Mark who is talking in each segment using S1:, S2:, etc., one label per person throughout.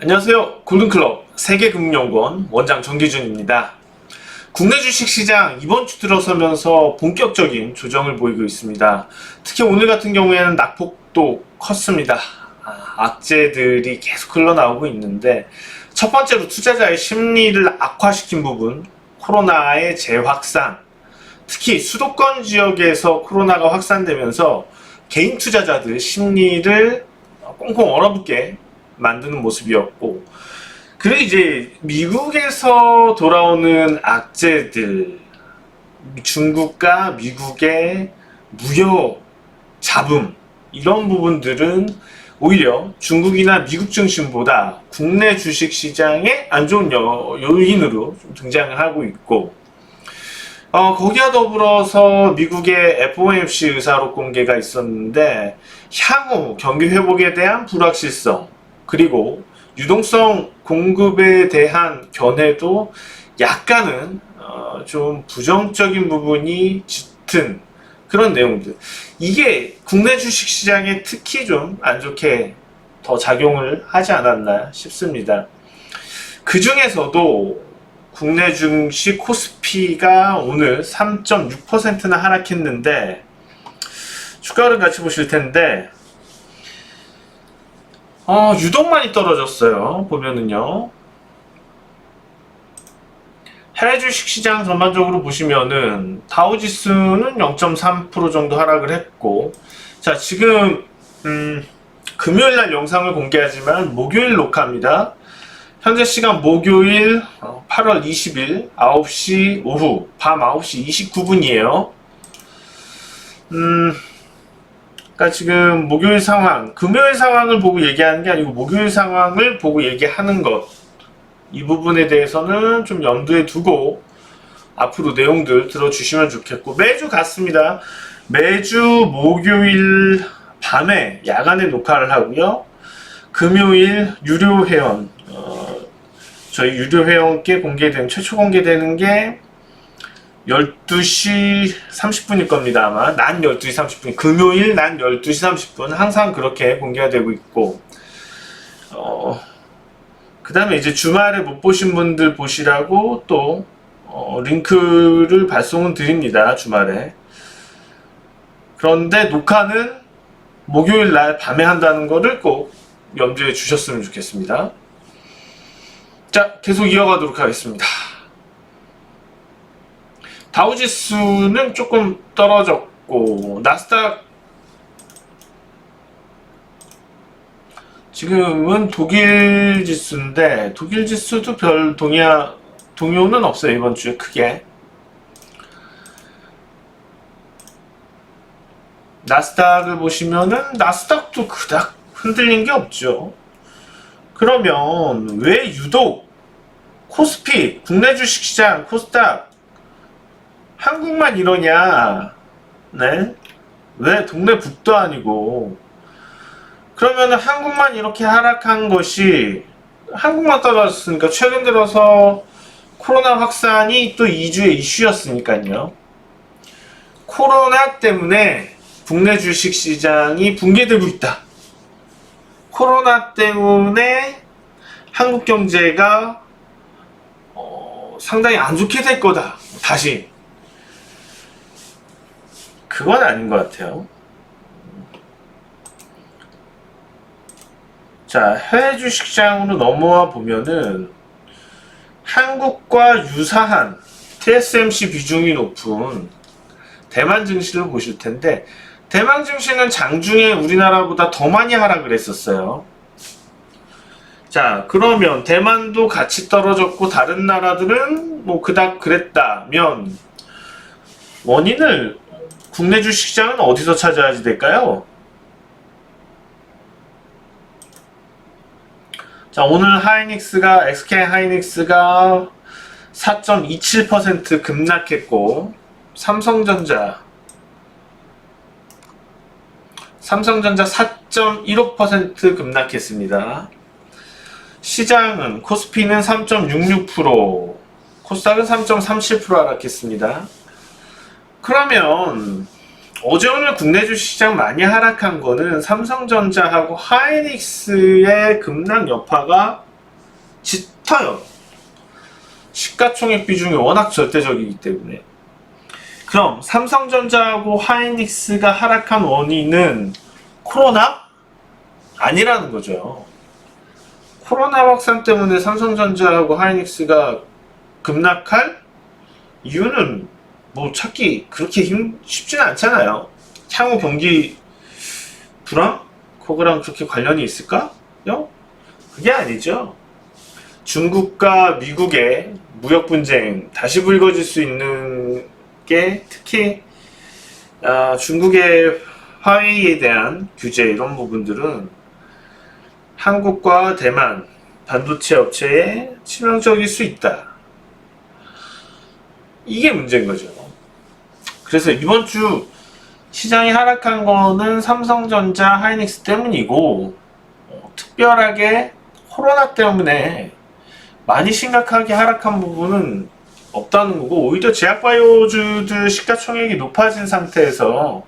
S1: 안녕하세요. 골든클럽 세계금융연구원 원장 정기준입니다. 국내 주식시장 이번 주 들어서면서 본격적인 조정을 보이고 있습니다. 특히 오늘 같은 경우에는 낙폭도 컸습니다. 아, 악재들이 계속 흘러나오고 있는데 첫 번째로 투자자의 심리를 악화시킨 부분 코로나의 재확산 특히 수도권 지역에서 코로나가 확산되면서 개인 투자자들 심리를 꽁꽁 얼어붙게 만드는 모습이었고 그리고 이제 미국에서 돌아오는 악재들 중국과 미국의 무역 잡음 이런 부분들은 오히려 중국이나 미국 증시보다 국내 주식 시장에 안 좋은 여- 요인으로 좀 등장을 하고 있고 어, 거기와 더불어서 미국의 FOMC 의사록 공개가 있었는데 향후 경기 회복에 대한 불확실성 그리고 유동성 공급에 대한 견해도 약간은 어, 좀 부정적인 부분이 짙은 그런 내용들. 이게 국내 주식 시장에 특히 좀 안 좋게 더 작용을 하지 않았나 싶습니다. 그 중에서도 국내 증시 코스피가 오늘 3.6%나 하락했는데 주가를 같이 보실 텐데 어, 유독 많이 떨어졌어요. 보면은요. 해외 주식 시장 전반적으로 보시면은 다우지수는 0.3% 정도 하락을 했고 자, 지금 음, 금요일 날 영상을 공개하지만 목요일 녹화입니다. 현재 시간 목요일 어, 8월 20일 9시 오후 밤 9시 29분이에요. 음, 그러니까 지금 목요일 상황, 금요일 상황을 보고 얘기하는 게 아니고 목요일 상황을 보고 얘기하는 것. 이 부분에 대해서는 좀 염두에 두고 앞으로 내용들 들어주시면 좋겠고 매주 같습니다. 매주 목요일 밤에 야간에 녹화를 하고요. 금요일 유료 회원 어, 저희 유료 회원께 공개된 최초 공개되는 게 12시 30분일 겁니다 아마. 난 12시 30분 금요일 난 12시 30분 항상 그렇게 공개가 되고 있고 어, 그 다음에 이제 주말에 못 보신 분들 보시라고 또 어, 링크를 발송은 드립니다 주말에. 그런데 녹화는 목요일 날 밤에 한다는 거를 꼭 염두에 주셨으면 좋겠습니다. 자 계속 이어가도록 하겠습니다 다우지수는 조금 떨어졌고 나스닥 지금은 독일 지수인데 독일 지수도 별 동의하 동요는 없어요 이번 주에 크게. 나스닥을 보시면은 나스닥도 그닥 흔들린 게 없죠. 그러면 왜 유독 코스피 국내 주식시장 코스닥 한국만 이러냐? 네? 왜 동네 북도 아니고 그러면은 한국만 이렇게 하락한 것이 한국만 떨어졌으니까 최근 들어서 코로나 확산이 또 2주의 이슈였으니까요. 코로나 때문에 국내 주식 시장이 붕괴되고 있다. 코로나 때문에 한국 경제가 어, 상당히 안 좋게 될 거다. 다시 그건 아닌 것 같아요. 자, 해외 주식시장으로 넘어와 보면은 한국과 유사한 TSMC 비중이 높은 대만 증시를 보실 텐데 대만 증시는 장중에 우리나라보다 더 많이 하락을 했었어요. 자, 그러면 대만도 같이 떨어졌고 다른 나라들은 뭐 그닥 그랬다면 원인을 국내 주식시장은 어디서 찾아야지 될까요? 자, 오늘 하이닉스가, SK 하이닉스가 4.27% 급락했고, 삼성전자, 삼성전자 4.15% 급락했습니다. 시장은, 코스피는 3.66%, 코스닥은 3.37% 하락했습니다. 그러면 어제 오늘 국내 주시장 많이 하락한 거는 삼성전자하고 하이닉스의 급락 여파가 붙어요. 시가총액 비중이 워낙 절대적이기 때문에. 그럼 삼성전자하고 하이닉스가 하락한 원인은 코로나? 아니라는 거죠. 코로나 확산 때문에 삼성전자하고 하이닉스가 급락할 이유는 뭐 찾기 그렇게 힘, 쉽지는 않잖아요. 향후 경기 불황? 그거랑 그렇게 관련이 있을까요? 그게 아니죠. 중국과 미국의 무역 분쟁 다시 불거질 수 있는 게 특히 아, 중국의 화웨이에 대한 규제 이런 부분들은 한국과 대만 반도체 업체에 치명적일 수 있다. 이게 문제인 거죠. 그래서 이번 주 시장이 하락한 거는 삼성전자, 하이닉스 때문이고 어, 특별하게 코로나 때문에 많이 심각하게 하락한 부분은 없다는 거고 오히려 제약바이오주들 시가총액이 높아진 상태에서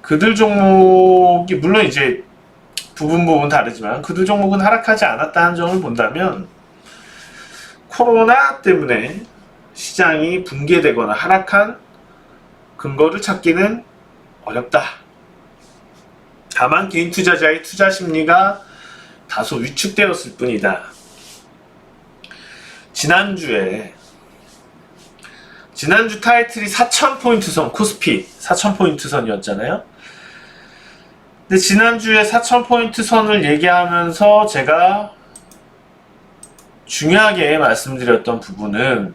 S1: 그들 종목이 물론 이제 부분 부분 다르지만 그들 종목은 하락하지 않았다는 점을 본다면 코로나 때문에 시장이 붕괴되거나 하락한 근거를 찾기는 어렵다. 다만 개인 투자자의 투자 심리가 다소 위축되었을 뿐이다. 지난주에 지난주 타이틀이 4,000포인트 선, 코스피 4,000포인트 선이었잖아요. 근데 지난주에 4,000포인트 선을 얘기하면서 제가 중요하게 말씀드렸던 부분은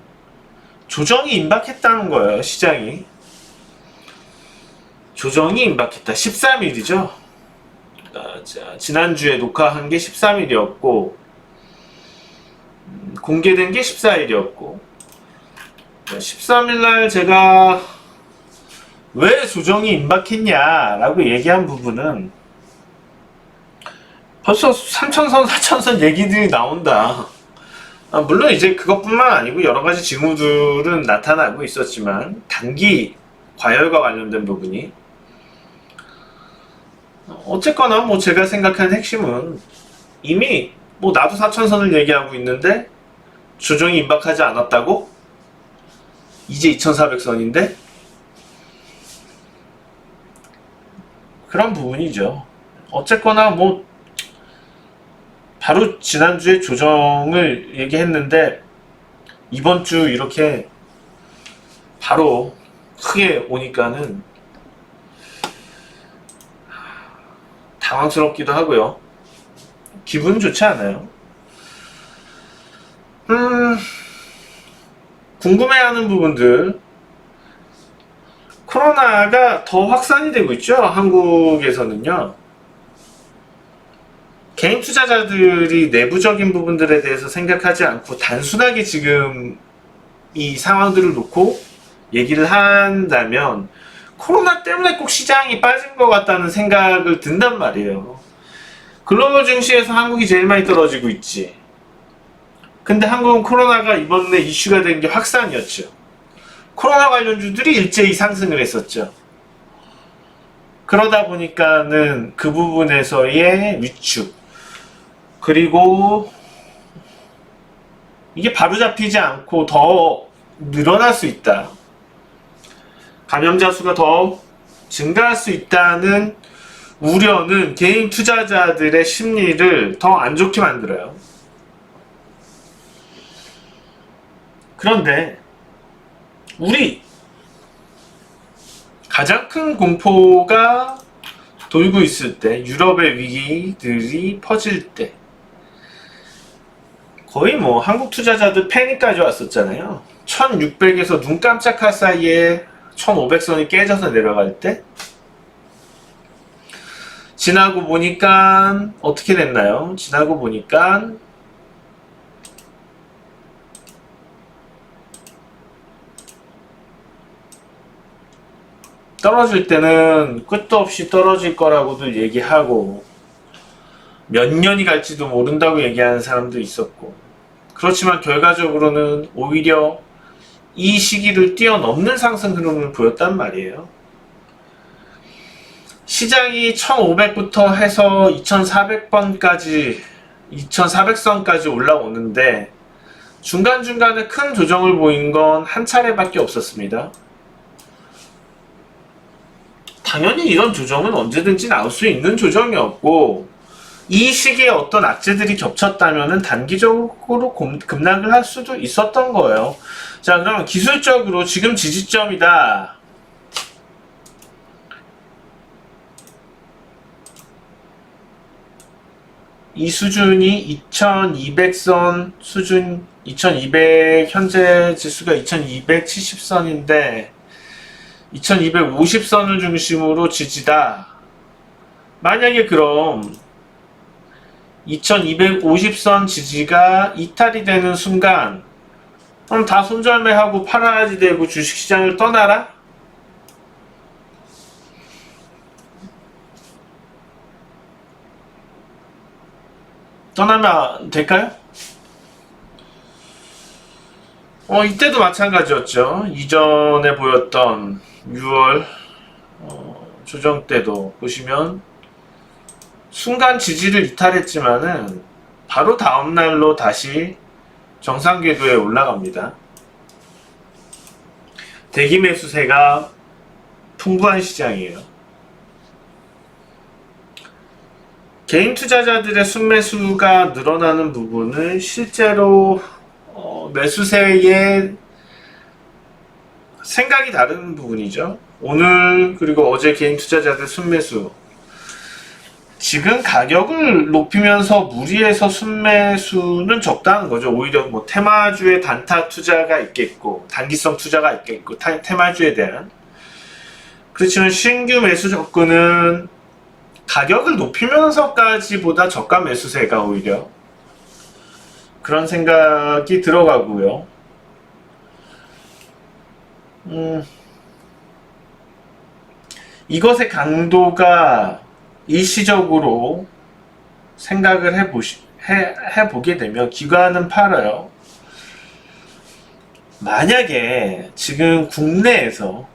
S1: 조정이 임박했다는 거예요, 시장이. 조정이 임박했다. 13일이죠. 지난주에 녹화한 게 13일이었고, 공개된 게 14일이었고, 13일날 제가 왜 조정이 임박했냐라고 얘기한 부분은 벌써 3천선, 4천선 얘기들이 나온다. 아, 물론 이제 그것뿐만 아니고 여러 가지 징후들은 나타나고 있었지만 단기 과열과 관련된 부분이 어쨌거나 뭐 제가 생각하는 핵심은 이미 뭐 나도 4천선을 얘기하고 있는데 조정이 임박하지 않았다고? 이제 2400선인데? 그런 부분이죠. 어쨌거나 뭐 바로 지난주에 조정을 얘기했는데 이번 주 이렇게 바로 크게 오니까는 당황스럽기도 하고요. 기분 좋지 않아요. 음, 궁금해하는 부분들. 코로나가 더 확산이 되고 있죠. 한국에서는요. 개인 투자자들이 내부적인 부분들에 대해서 생각하지 않고 단순하게 지금 이 상황들을 놓고 얘기를 한다면 코로나 때문에 꼭 시장이 빠진 것 같다는 생각을 든단 말이에요. 글로벌 증시에서 한국이 제일 많이 떨어지고 있지. 근데 한국은 코로나가 이번에 이슈가 된 게 확산이었죠. 코로나 관련주들이 일제히 상승을 했었죠. 그러다 보니까는 그 부분에서의 위축, 그리고 이게 바로 잡히지 않고 더 늘어날 수 있다. 감염자 수가 더 증가할 수 있다는 우려는 개인 투자자들의 심리를 더 안 좋게 만들어요. 그런데 우리 가장 큰 공포가 돌고 있을 때 유럽의 위기들이 퍼질 때 거의 뭐 한국 투자자들 패닉까지 왔었잖아요. 1600에서 눈 깜짝할 사이에 1500선이 깨져서 내려갈 때 지나고 보니까 어떻게 됐나요? 지나고 보니까 떨어질 때는 끝도 없이 떨어질 거라고도 얘기하고 몇 년이 갈지도 모른다고 얘기하는 사람도 있었고 그렇지만 결과적으로는 오히려 이 시기를 뛰어넘는 상승 흐름을 보였단 말이에요. 시장이 1500부터 해서 2400번까지 2400선까지 올라오는데 중간중간에 큰 조정을 보인 건 한 차례밖에 없었습니다. 당연히 이런 조정은 언제든지 나올 수 있는 조정이었고 이 시기에 어떤 악재들이 겹쳤다면 단기적으로 곰- 급락을 할 수도 있었던 거예요. 자 그러면 기술적으로 지금 지지점이다. 이 수준이 2200선 수준 2200 현재 지수가 2270선인데 2250선을 중심으로 지지다. 만약에 그럼 2250선 지지가 이탈이 되는 순간 그럼 다 손절매하고 팔아야지 되고 주식시장을 떠나라? 떠나면 될까요? 어, 이때도 마찬가지였죠. 이전에 보였던 6월 어, 조정 때도 보시면 순간 지지를 이탈했지만은 바로 다음 날로 다시 정상 궤도에 올라갑니다. 대기 매수세가 풍부한 시장이에요. 개인 투자자들의 순매수가 늘어나는 부분은 실제로 어, 매수세의 생각이 다른 부분이죠. 오늘 그리고 어제 개인 투자자들 순매수 지금 가격을 높이면서 무리해서 순매수는 적다는 거죠. 오히려 뭐 테마주의 단타 투자가 있겠고 단기성 투자가 있겠고 타- 테마주에 대한 그렇지만 신규 매수 접근은 가격을 높이면서까지보다 저가 매수세가 오히려 그런 생각이 들어가고요. 음, 이것의 강도가 일시적으로 생각을 해보시, 해, 해보게 되면 기관은 팔아요. 만약에 지금 국내에서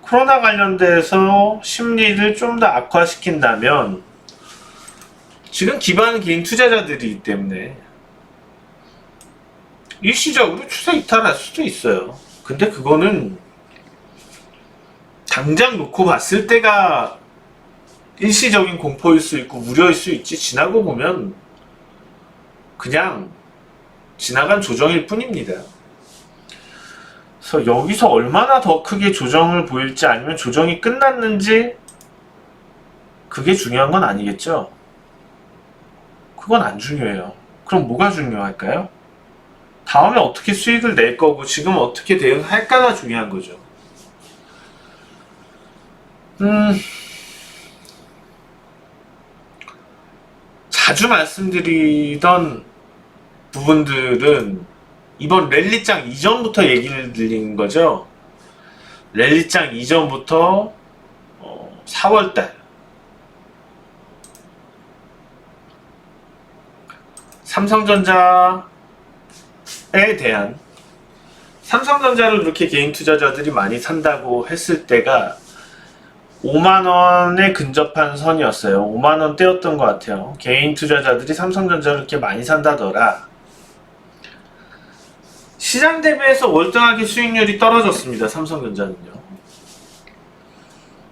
S1: 코로나 관련돼서 심리를 좀 더 악화시킨다면 지금 기반 개인 투자자들이기 때문에 일시적으로 추세 이탈할 수도 있어요. 근데 그거는 당장 놓고 봤을 때가 일시적인 공포일 수 있고 우려일 수 있지 지나고 보면 그냥 지나간 조정일 뿐입니다. 그래서 여기서 얼마나 더 크게 조정을 보일지 아니면 조정이 끝났는지 그게 중요한 건 아니겠죠? 그건 안 중요해요. 그럼 뭐가 중요할까요? 다음에 어떻게 수익을 낼 거고 지금 어떻게 대응할까가 중요한 거죠. 음, 자주 말씀드리던 부분들은 이번 랠리장 이전부터 얘기를 드린 거죠. 랠리장 이전부터 어, 4월달 삼성전자에 대한 삼성전자를 이렇게 개인 투자자들이 많이 산다고 했을 때가 5만 원에 근접한 선이었어요. 5만 원대였던 것 같아요. 개인 투자자들이 삼성전자를 이렇게 많이 산다더라. 시장 대비해서 월등하게 수익률이 떨어졌습니다. 삼성전자는요.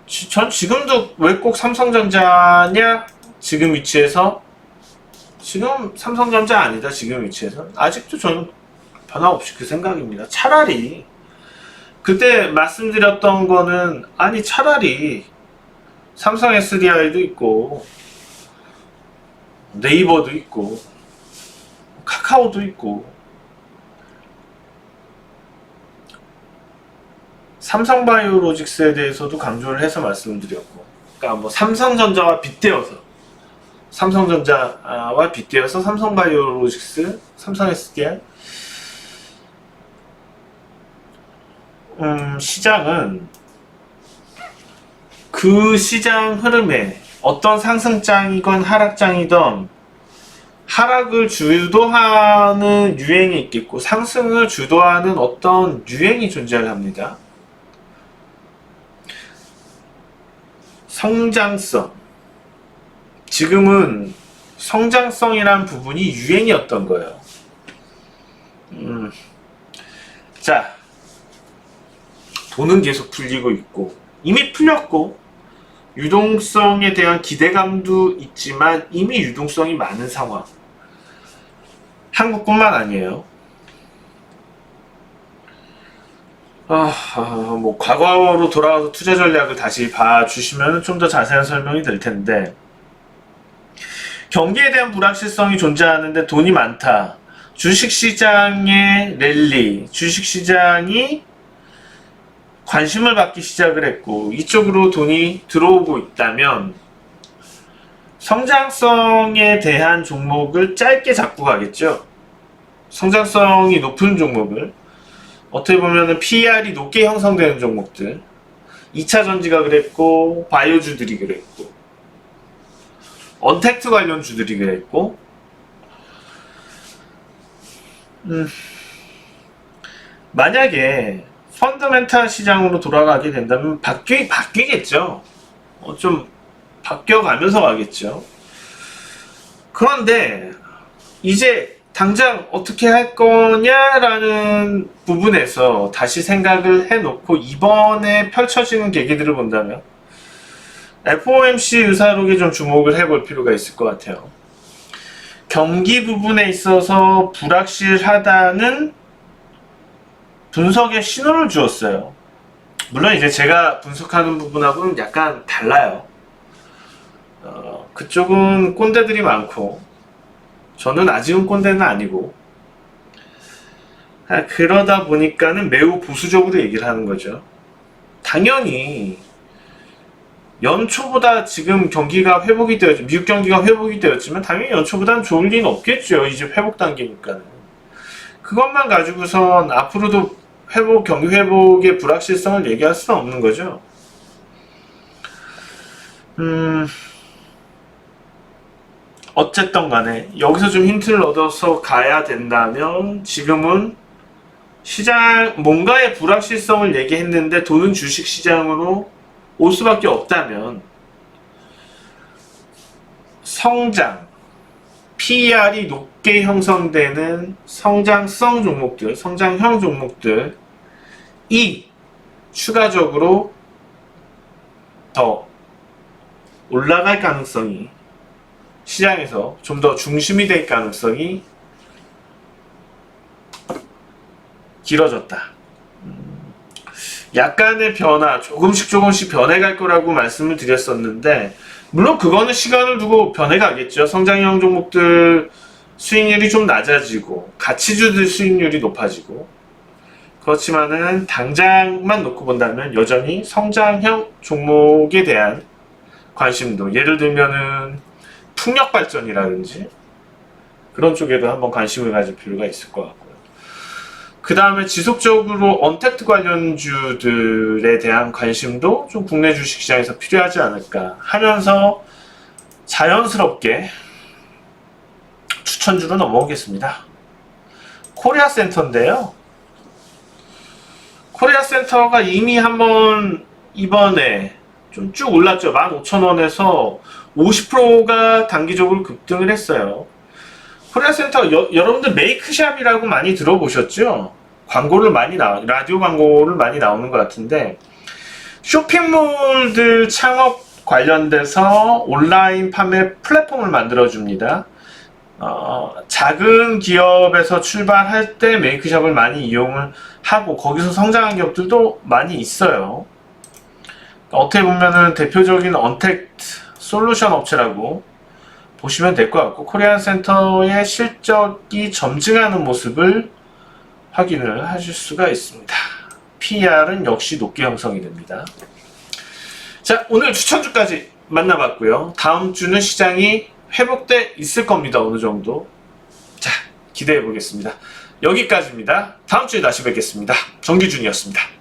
S1: 지- 전 지금도 왜 꼭 삼성전자냐? 지금 위치에서 지금 삼성전자 아니다. 지금 위치에서 아직도 저는 변화 없이 그 생각입니다. 차라리 그때 말씀드렸던 거는 아니 차라리 삼성 SDI도 있고 네이버도 있고 카카오도 있고 삼성바이오로직스에 대해서도 강조를 해서 말씀드렸고 그러니까 뭐 삼성전자와 빗대어서 삼성전자와 빗대어서 삼성바이오로직스, 삼성 SDI 음, 시장은 그 시장 흐름에 어떤 상승장이건 하락장이든 하락을 주도하는 유행이 있겠고 상승을 주도하는 어떤 유행이 존재합니다. 성장성. 지금은 성장성이란 부분이 유행이었던 거예요. 음, 자, 돈은 계속 풀리고 있고, 이미 풀렸고, 유동성에 대한 기대감도 있지만 이미 유동성이 많은 상황. 한국뿐만 아니에요. 아, 아, 뭐 과거로 돌아가서 투자 전략을 다시 봐주시면 좀 더 자세한 설명이 될 텐데 경기에 대한 불확실성이 존재하는데 돈이 많다. 주식시장의 랠리, 주식시장이 관심을 받기 시작을 했고 이쪽으로 돈이 들어오고 있다면 성장성에 대한 종목을 짧게 잡고 가겠죠. 성장성이 높은 종목을 어떻게 보면 PER이 높게 형성되는 종목들 2차 전지가 그랬고 바이오주들이 그랬고 언택트 관련 주들이 그랬고 음, 만약에 펀더멘탈 시장으로 돌아가게 된다면 바뀌, 바뀌겠죠. 어, 좀 바뀌어가면서 가겠죠. 그런데 이제 당장 어떻게 할 거냐라는 부분에서 다시 생각을 해놓고 이번에 펼쳐지는 계기들을 본다면 FOMC 의사록에 좀 주목을 해볼 필요가 있을 것 같아요. 경기 부분에 있어서 불확실하다는 분석에 신호를 주었어요. 물론 이제 제가 분석하는 부분하고는 약간 달라요. 어, 그쪽은 꼰대들이 많고 저는 아직은 꼰대는 아니고 아, 그러다 보니까는 매우 보수적으로 얘기를 하는 거죠. 당연히 연초보다 지금 경기가 회복이 되었, 미국 경기가 회복이 되었지만 당연히 연초보다는 좋을 리는 없겠죠. 이제 회복 단계니까는. 그것만 가지고선 앞으로도 회복, 경기 회복의 불확실성을 얘기할 수는 없는 거죠. 음, 어쨌든 간에 여기서 좀 힌트를 얻어서 가야 된다면 지금은 시장, 뭔가의 불확실성을 얘기했는데 돈은 주식 시장으로 올 수밖에 없다면 성장, PER이 높 게 형성되는 성장성 종목들, 성장형 종목들이 추가적으로 더 올라갈 가능성이 시장에서 좀 더 중심이 될 가능성이 길어졌다. 음, 약간의 변화, 조금씩 조금씩 변해갈 거라고 말씀을 드렸었는데, 물론 그거는 시간을 두고 변해가겠죠. 성장형 종목들 수익률이 좀 낮아지고, 가치주들 수익률이 높아지고, 그렇지만은 당장만 놓고 본다면 여전히 성장형 종목에 대한 관심도, 예를 들면은 풍력 발전이라든지 그런 쪽에도 한번 관심을 가질 필요가 있을 것 같고요. 그 다음에 지속적으로 언택트 관련주들에 대한 관심도 좀 국내 주식시장에서 필요하지 않을까 하면서 자연스럽게 추천주로 넘어오겠습니다. 코리아 센터인데요. 코리아 센터가 이미 한번 이번에 좀 쭉 올랐죠. 15,000원에서 50%가 단기적으로 급등을 했어요. 코리아 센터 여, 여러분들 메이크샵이라고 많이 들어보셨죠? 광고를 많이 나 라디오 광고를 많이 나오는 것 같은데 쇼핑몰들 창업 관련돼서 온라인 판매 플랫폼을 만들어 줍니다. 어, 작은 기업에서 출발할 때 메이크샵을 많이 이용을 하고 거기서 성장한 기업들도 많이 있어요. 어떻게 보면은 대표적인 언택트 솔루션 업체라고 보시면 될 것 같고 코리안 센터의 실적이 점증하는 모습을 확인을 하실 수가 있습니다. PR은 역시 높게 형성이 됩니다. 자 오늘 추천주까지 만나봤고요. 다음 주는 시장이 회복돼 있을 겁니다. 어느 정도. 자 기대해 보겠습니다. 여기까지입니다. 다음 주에 다시 뵙겠습니다. 정규준이었습니다.